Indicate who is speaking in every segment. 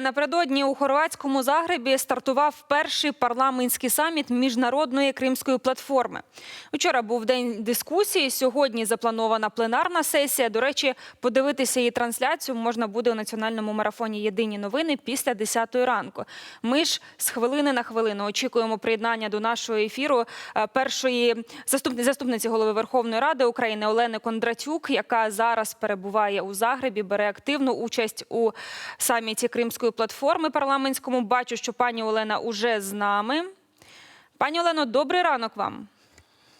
Speaker 1: Напередодні у хорватському Загребі стартував перший парламентський саміт міжнародної кримської платформи. Вчора був день дискусії. Сьогодні запланована пленарна сесія. До речі, подивитися її трансляцію можна буде у національному марафоні Єдині новини після 10 ранку. Ми ж з хвилини на хвилину очікуємо приєднання до нашого ефіру е, першої заступни- заступниці голови Верховної Ради України Олени Кондратюк, яка зараз перебуває у Загребі, бере активну участь у саміті Кримської платформи парламентському. Бачу, що пані Олена уже з нами. Пані Олено, добрий ранок вам.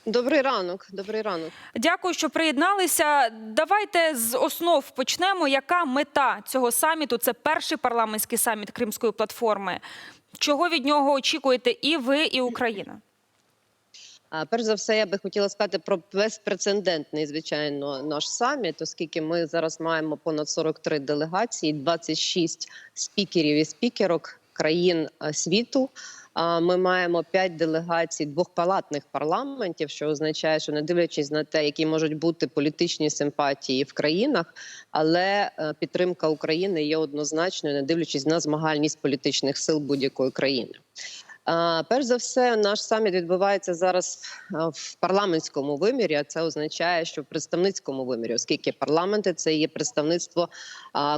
Speaker 2: Добрий ранок, добрий ранок.
Speaker 1: Дякую, що приєдналися. Давайте з основ почнемо. Яка мета цього саміту? Це перший парламентський саміт Кримської платформи. Чого від нього очікуєте і ви, і Україна?
Speaker 2: Перш за все, я би хотіла сказати про безпрецедентний, звичайно, наш саміт, оскільки ми зараз маємо понад 43 делегації, 26 спікерів і спікерок країн світу. Ми маємо 5 делегацій двохпалатних парламентів, що означає, що не дивлячись на те, які можуть бути політичні симпатії в країнах, але е, підтримка України є однозначною, не дивлячись на змагальність політичних сил будь-якої країни. Перш за все, наш саміт відбувається зараз в парламентському вимірі. А це означає, що в представницькому вимірі, оскільки парламенти це є представництво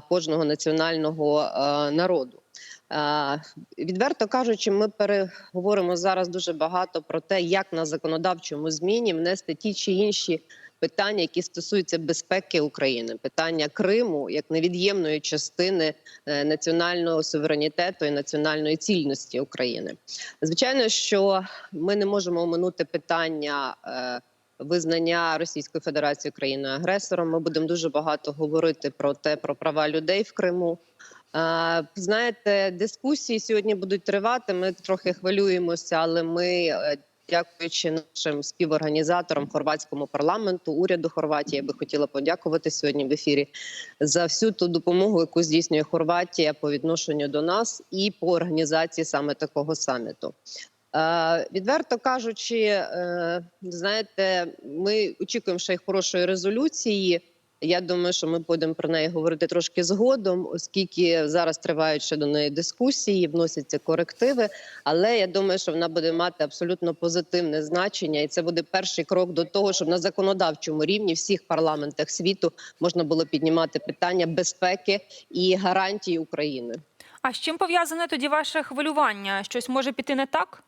Speaker 2: кожного національного народу. Відверто кажучи, ми переговоримо зараз дуже багато про те, як на законодавчому зміні внести ті чи інші питання, які стосуються безпеки України, питання Криму як невід'ємної частини е, національного суверенітету і національної цільності України. Звичайно, що ми не можемо оминути питання. е, Визнання Російської Федерації країною агресором. Ми будемо дуже багато говорити про те, про права людей в Криму. Е, Знаєте, дискусії сьогодні будуть тривати. Ми трохи хвилюємося, але ми, дякуючи нашим співорганізаторам хорватському парламенту, уряду Хорватії, я би хотіла подякувати сьогодні в ефірі за всю ту допомогу, яку здійснює Хорватія по відношенню до нас і по організації саме такого саміту. Е, Відверто кажучи, е, знаєте, ми очікуємо ще й хорошої резолюції. Я думаю, що ми будемо про неї говорити трошки згодом, оскільки зараз тривають ще до неї дискусії, вносяться корективи. Але я думаю, що вона буде мати абсолютно позитивне значення, і це буде перший крок до того, щоб на законодавчому рівні всіх парламентах світу можна було піднімати питання безпеки і гарантії України.
Speaker 1: А з чим пов'язане тоді ваше хвилювання? Щось може піти не так?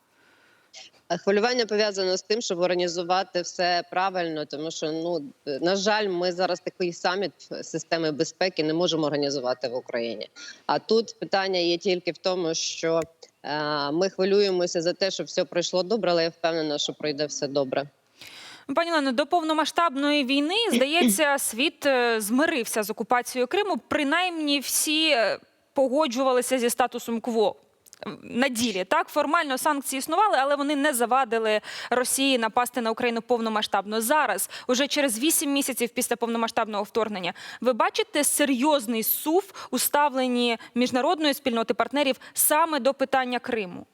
Speaker 2: Хвилювання пов'язано з тим, щоб організувати все правильно, тому що ну на жаль, ми зараз такий саміт системи безпеки не можемо організувати в Україні. А тут питання є тільки в тому, що е, ми хвилюємося за те, щоб все пройшло добре, але я впевнена, що пройде все добре.
Speaker 1: Пані Лено, до повномасштабної війни, здається, світ е, змирився з окупацією Криму. Принаймні всі е, погоджувалися зі статусом КВО. На ділі так формально санкції існували, але вони не завадили Росії напасти на Україну повномасштабно. Зараз, уже через 8 місяців після повномасштабного вторгнення, ви бачите серйозний сув у ставленні міжнародної спільноти партнерів саме до питання Криму.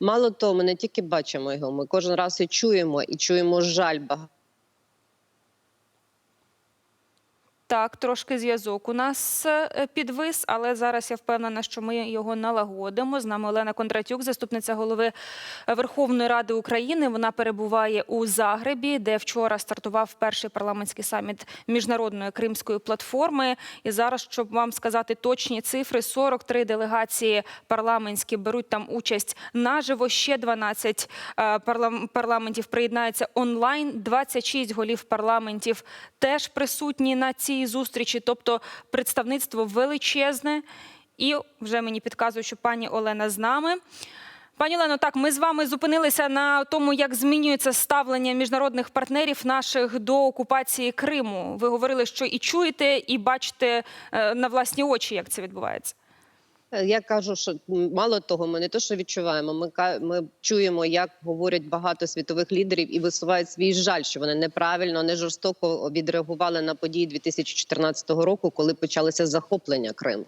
Speaker 2: Мало того, ми не тільки бачимо його, ми кожен раз і чуємо, і чуємо жаль багато.
Speaker 1: Так, трошки зв'язок у нас е, підвис, але зараз я впевнена, що ми його налагодимо. З нами Олена Кондратюк, заступниця голови Верховної Ради України. Вона перебуває у Загребі, де вчора стартував перший парламентський саміт міжнародної кримської платформи. І зараз, щоб вам сказати точні цифри, 43 делегації парламентські беруть там участь наживо. Ще 12 е, парлам- парламентів приєднаються онлайн. 26 голів парламентів теж присутні на цій зустрічі. Тобто представництво величезне. І вже мені підказують, що пані Олена з нами. Пані Олено, так, ми з вами зупинилися на тому, як змінюється ставлення міжнародних партнерів наших до окупації Криму. Ви говорили, що і чуєте, і бачите е, на власні очі, як це відбувається.
Speaker 2: Е, Я кажу, що мало того, ми не то, що відчуваємо. Ми ми чуємо, як говорять багато світових лідерів і висувають свій жаль, що вони неправильно, не жорстоко відреагували на події 2014 року, коли почалося захоплення Криму.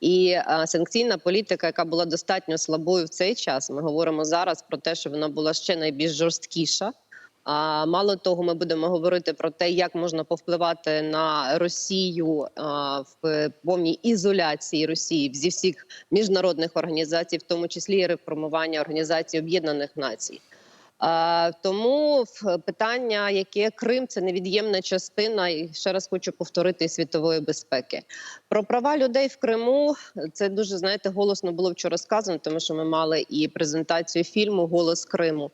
Speaker 2: І а, санкційна політика, яка була достатньо слабою в цей час, ми говоримо зараз про те, що вона була ще найбільш жорсткіша. А мало того, ми будемо говорити про те, як можна повпливати на Росію в повній ізоляції Росії зі всіх міжнародних організацій, в тому числі і реформування Організації Об'єднаних Націй. Тому питання, яке Крим, це невід'ємна частина, і ще раз хочу повторити світової безпеки. Про права людей в Криму це дуже знаєте голосно було вчора сказано, тому що ми мали і презентацію фільму Голос Криму.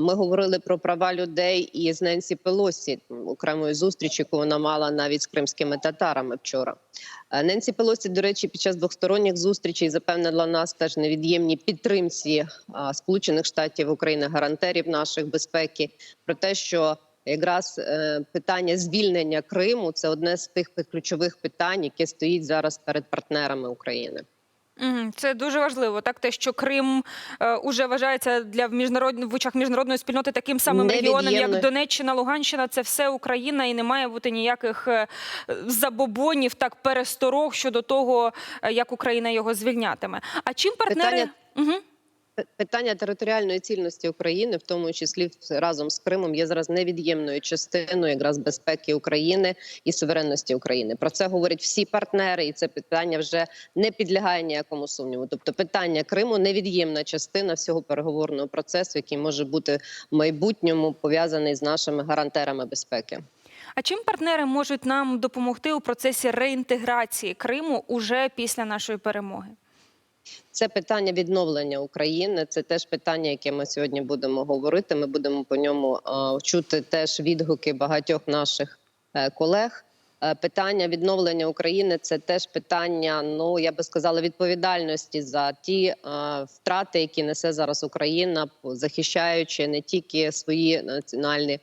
Speaker 2: Ми говорили про права людей і з Ненсі Пелосі окремої зустрічі, яку вона мала навіть з кримськими татарами вчора. Е, Ненсі Пелосі, до речі, під час двосторонніх зустрічей запевнила нас теж невід'ємні підтримці Сполучених Штатів України, гарантерів наших безпеки, про те, що якраз е, питання звільнення Криму це одне з тих ключових питань, яке стоїть зараз перед партнерами України.
Speaker 1: Це дуже важливо. Так, те, що Крим е, уже вважається для міжнародних в очах міжнародної спільноти таким самим регіоном, як Донеччина, Луганщина. Це все Україна, і не має бути ніяких е, забобонів, так пересторог щодо того, е, як Україна його звільнятиме. А чим партнери
Speaker 2: Питання-
Speaker 1: Мгм.
Speaker 2: Питання територіальної цільності України, в тому числі разом з Кримом, є зараз невід'ємною частиною якраз безпеки України і суверенності України. Про це говорять всі партнери, і це питання вже не підлягає ніякому сумніву. Тобто, питання Криму невід'ємна частина всього переговорного процесу, який може бути в майбутньому пов'язаний з нашими гарантерами безпеки.
Speaker 1: А чим партнери можуть нам допомогти у процесі реінтеграції Криму уже після нашої перемоги?
Speaker 2: Це питання відновлення України. Це теж питання, яке ми сьогодні будемо говорити. Ми будемо по ньому чути теж відгуки багатьох наших е, колег. Е, Питання відновлення України це теж питання. Ну я би сказала, відповідальності за ті е, втрати, які несе зараз Україна, захищаючи не тільки свої національні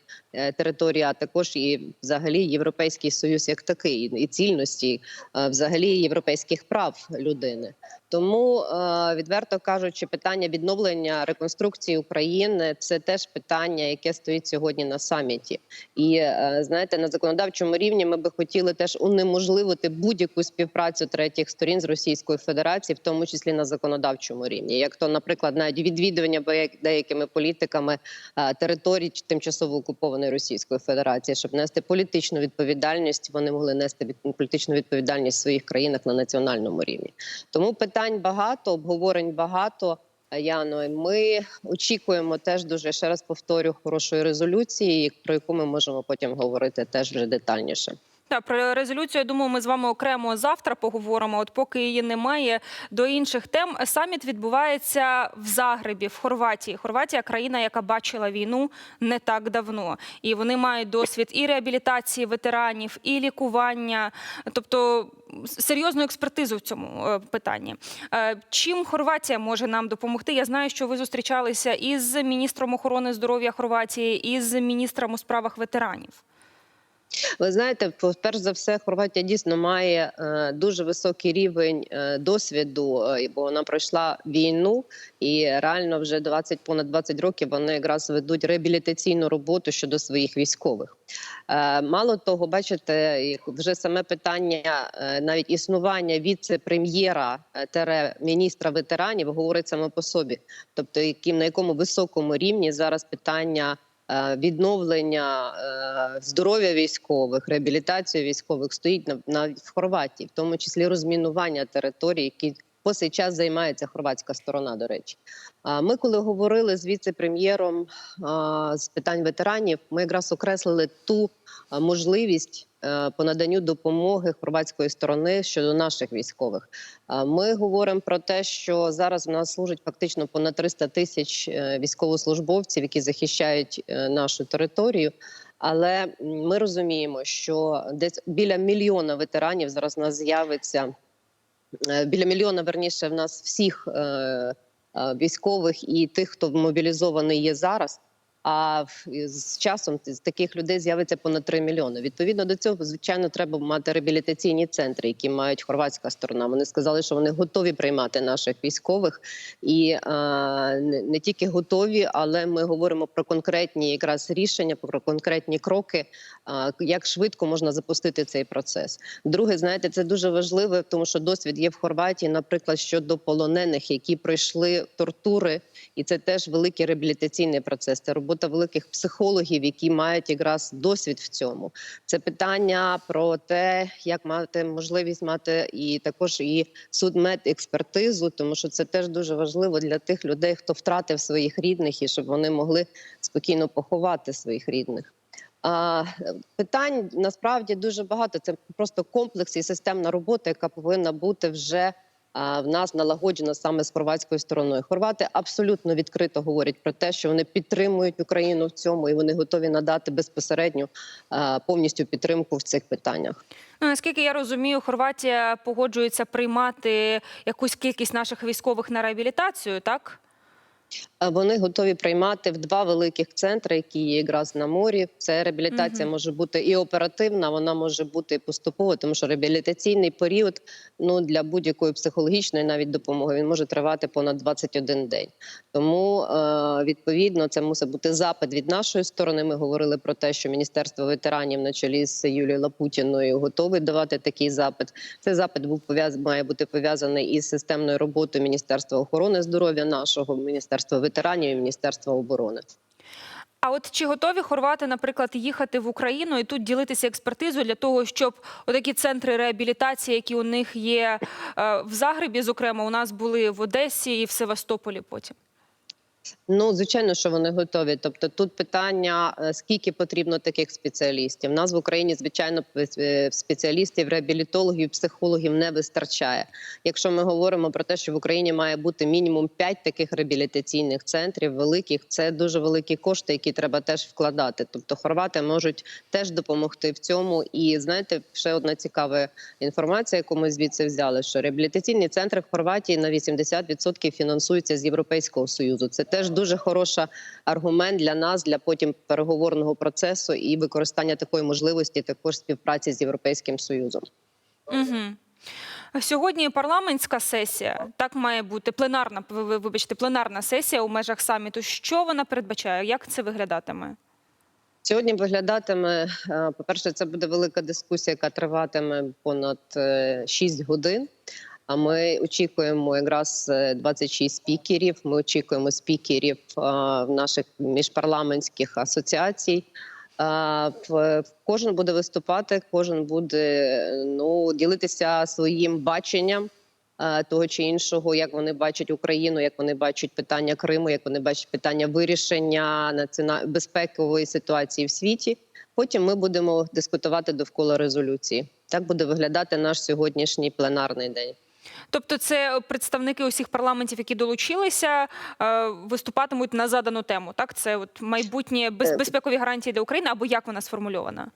Speaker 2: території, а також і взагалі європейський союз як такий, і цільності, е, взагалі європейських прав людини. Тому е, відверто кажучи, питання відновлення реконструкції України це теж питання, яке стоїть сьогодні на саміті. І е, знаєте, на законодавчому рівні ми би хотіли теж унеможливити будь-яку співпрацю третіх сторін з Російською Федерацією, в тому числі на законодавчому рівні, як то, наприклад, навіть відвідування деякими політиками е, територій тимчасово окупованої Російської Федерації, щоб нести політичну відповідальність, вони могли нести від- політичну відповідальність в своїх країнах на національному рівні. Тому питань багато, обговорень багато. Яно, ми очікуємо теж дуже ще раз повторю хорошої резолюції, про яку ми можемо потім говорити теж вже детальніше.
Speaker 1: Так, про резолюцію, я думаю, ми з вами окремо завтра поговоримо. От поки її немає до інших тем. Саміт відбувається в Загребі, в Хорватії. Хорватія країна, яка бачила війну не так давно, і вони мають досвід і реабілітації ветеранів, і лікування, тобто серйозну експертизу в цьому е, питанні. Е, Чим Хорватія може нам допомогти? Я знаю, що ви зустрічалися із міністром охорони здоров'я Хорватії, і з міністром у справах ветеранів.
Speaker 2: Ви знаєте, перш за все, Хорватія дійсно має е, дуже високий рівень е, досвіду, е, бо вона пройшла війну, і реально вже 20, понад 20 років вони якраз ведуть реабілітаційну роботу щодо своїх військових. Мало того, бачите, вже саме питання навіть існування віце-прем'єра тере міністра ветеранів говорить саме по собі, тобто яким на якому високому рівні зараз питання відновлення е, здоров'я військових, реабілітацію військових стоїть на, на в Хорватії, в тому числі розмінування територій, які по цей час займається хорватська сторона. До речі, ми, коли говорили з віце-прем'єром з питань ветеранів, ми якраз окреслили ту можливість. Е, По наданню допомоги хорватської сторони щодо наших військових, А ми говоримо про те, що зараз в нас служить фактично понад 300 тисяч е, військовослужбовців, які захищають е, нашу територію. Але ми розуміємо, що десь біля мільйона ветеранів зараз у нас з'явиться е, біля мільйона верніше в нас всіх е, е, військових і тих, хто мобілізований є зараз. А з часом з таких людей з'явиться понад 3 мільйони. Відповідно до цього, звичайно, треба мати реабілітаційні центри, які мають хорватська сторона. Вони сказали, що вони готові приймати наших військових, і е, не, тільки готові, але ми говоримо про конкретні якраз рішення, про конкретні кроки, е, як швидко можна запустити цей процес. Друге, знаєте, це дуже важливо, тому що досвід є в Хорватії, наприклад, щодо полонених, які пройшли тортури, і це теж великий реабілітаційний процес. Це робота робота великих психологів, які мають якраз досвід в цьому. Це питання про те, як мати можливість мати і також і судмедекспертизу, тому що це теж дуже важливо для тих людей, хто втратив своїх рідних, і щоб вони могли спокійно поховати своїх рідних. А, питань насправді дуже багато. Це просто комплекс і системна робота, яка повинна бути вже в нас налагоджена саме з хорватською стороною. Хорвати абсолютно відкрито говорять про те, що вони підтримують Україну в цьому, і вони готові надати безпосередню повністю підтримку в цих питаннях.
Speaker 1: Ну, наскільки я розумію, Хорватія погоджується приймати якусь кількість наших військових на реабілітацію, так?
Speaker 2: Вони готові приймати в два великих центри, які є якраз на морі. Це реабілітація
Speaker 1: Мгм.
Speaker 2: може бути і оперативна, вона може бути поступова, тому що реабілітаційний період ну для будь-якої психологічної навіть допомоги він може тривати понад 21 день. Тому е, відповідно це мусить бути запит від нашої сторони. Ми говорили про те, що міністерство ветеранів на чолі з Юлією Лапутіною готові давати такий запит. Цей запит був пов'яз має бути пов'язаний із системною роботою Міністерства охорони здоров'я нашого міністерства ветеранів і міністерства оборони.
Speaker 1: А от чи готові хорвати, наприклад, їхати в Україну і тут ділитися експертизою для того, щоб отакі центри реабілітації, які у них є е, в Загребі, зокрема, у нас були в Одесі і в Севастополі потім?
Speaker 2: Ну, звичайно, що вони готові. Тобто, тут питання е, скільки потрібно таких спеціалістів. У нас в Україні, звичайно, е, спеціалістів, реабілітологів, психологів не вистачає. Якщо ми говоримо про те, що в Україні має бути мінімум 5 таких реабілітаційних центрів, великих, це дуже великі кошти, які треба теж вкладати. Тобто, хорвати можуть теж допомогти в цьому. І знаєте, ще одна цікава інформація, яку ми звідси взяли, що реабілітаційні центри в Хорватії на 80% фінансуються з Європейського союзу. Це теж дуже хороша аргумент для нас для потім переговорного процесу і використання такої можливості також співпраці з європейським союзом.
Speaker 1: Угу. Сьогодні парламентська сесія, так має бути пленарна, ви- ви- вибачте, пленарна сесія у межах саміту. Що вона передбачає? Як це виглядатиме?
Speaker 2: Сьогодні виглядатиме, е, по-перше, це буде велика дискусія, яка триватиме понад 6 годин. А ми очікуємо якраз е, 26 спікерів. Ми очікуємо спікерів е, наших міжпарламентських асоціацій. Е, Кожен буде виступати, кожен буде е, ну ділитися своїм баченням е, того чи іншого, як вони бачать Україну, як вони бачать питання Криму, як вони бачать питання вирішення національної безпекової ситуації в світі. Потім ми будемо дискутувати довкола резолюції. Так буде виглядати наш сьогоднішній пленарний день.
Speaker 1: Тобто, це представники усіх парламентів, які долучилися, е, виступатимуть на задану тему. Так, це от майбутні
Speaker 2: Е.
Speaker 1: безпекові гарантії для України, або як вона сформульована?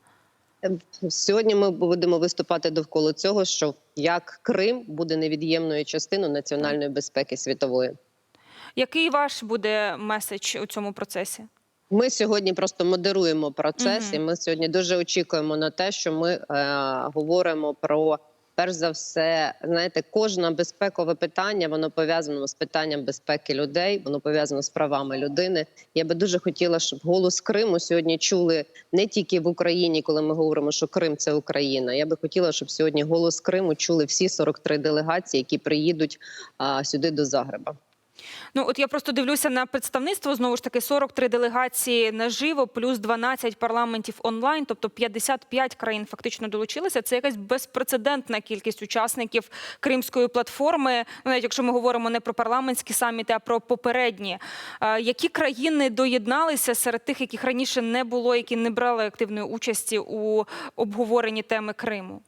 Speaker 2: Ем, Сьогодні ми будемо виступати довкола цього, що як Крим буде невід'ємною частиною національної безпеки світової.
Speaker 1: Який ваш буде меседж у цьому процесі?
Speaker 2: Ми сьогодні просто модеруємо процес,
Speaker 1: Мгм.
Speaker 2: і ми сьогодні дуже очікуємо на те, що ми е, говоримо про перш за все, знаєте, кожне безпекове питання воно пов'язано з питанням безпеки людей, воно пов'язано з правами людини. Я би дуже хотіла, щоб голос Криму сьогодні чули не тільки в Україні, коли ми говоримо, що Крим це Україна. Я би хотіла, щоб сьогодні голос Криму чули всі 43 делегації, які приїдуть а, сюди до Загреба.
Speaker 1: Ну от я просто дивлюся на представництво. Знову ж таки, 43 делегації наживо, плюс 12 парламентів онлайн, тобто 55 країн фактично долучилися. Це якась безпрецедентна кількість учасників кримської платформи. Ну, навіть якщо ми говоримо не про парламентські саміти, а про попередні. Е, Які країни доєдналися серед тих, яких раніше не було, які не брали активної участі у обговоренні теми Криму?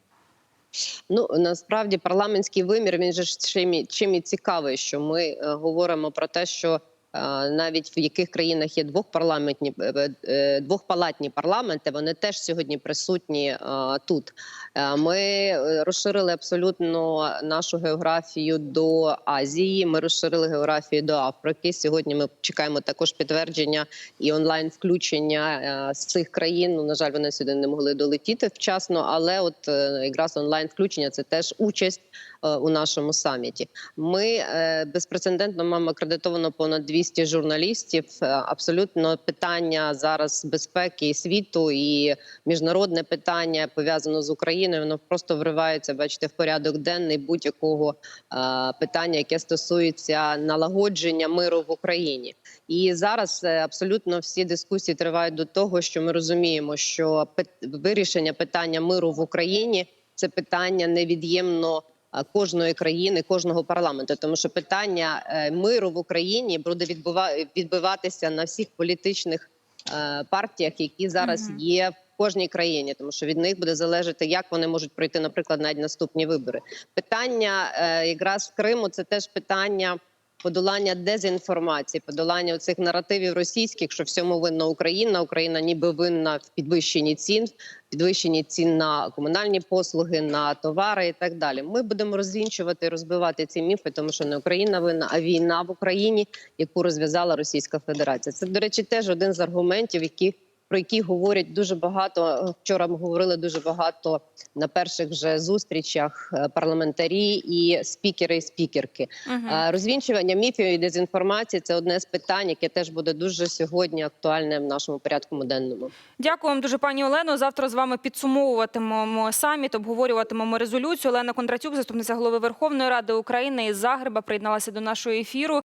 Speaker 2: Ну насправді парламентський вимір він же чим чим і цікавий, що ми е, говоримо про те, що навіть в яких країнах є двохпарламентні е, е, двохпалатні парламенти, вони теж сьогодні присутні е, тут. Е, Ми е, розширили абсолютно нашу географію до Азії. Ми розширили географію до Африки. Сьогодні ми чекаємо також підтвердження і онлайн включення е, з цих країн. Ну на жаль, вони сюди не могли долетіти вчасно, але от е, якраз онлайн включення це теж участь е, у нашому саміті. Ми е, безпрецедентно маємо акредитовано понад 200 журналістів. Е, Абсолютно питання зараз безпеки світу і міжнародне питання пов'язано з Україною. Воно просто вривається, бачите, в порядок денний будь-якого е, питання, яке стосується налагодження миру в Україні. І зараз е, абсолютно всі дискусії тривають до того, що ми розуміємо, що вирішення питання миру в Україні це питання невід'ємно кожної країни, кожного парламенту, тому що питання е, миру в Україні буде відбиватися на всіх політичних е, партіях, які зараз є в кожній країні, тому що від них буде залежати, як вони можуть пройти, наприклад, навіть наступні вибори. Питання е, якраз в Криму це теж питання. Подолання дезінформації, подолання цих наративів російських, що всьому винна Україна. Україна ніби винна в підвищенні цін, підвищенні цін на комунальні послуги, на товари і так далі. Ми будемо розвінчувати, розбивати ці міфи, тому що не Україна винна, а війна в Україні, яку розв'язала Російська Федерація. Це, до речі, теж один з аргументів, які про які говорять дуже багато. Вчора ми говорили дуже багато на перших же зустрічах е, парламентарі і спікери і спікерки. Е, Розвінчування міфів і дезінформації це одне з питань, яке теж буде дуже сьогодні актуальне в нашому порядку денному.
Speaker 1: Дякую вам дуже, пані Олено. Завтра з вами підсумовуватимемо саміт, обговорюватимемо резолюцію. Олена Кондратюк, заступниця голови Верховної Ради України із Загреба, приєдналася до нашого ефіру.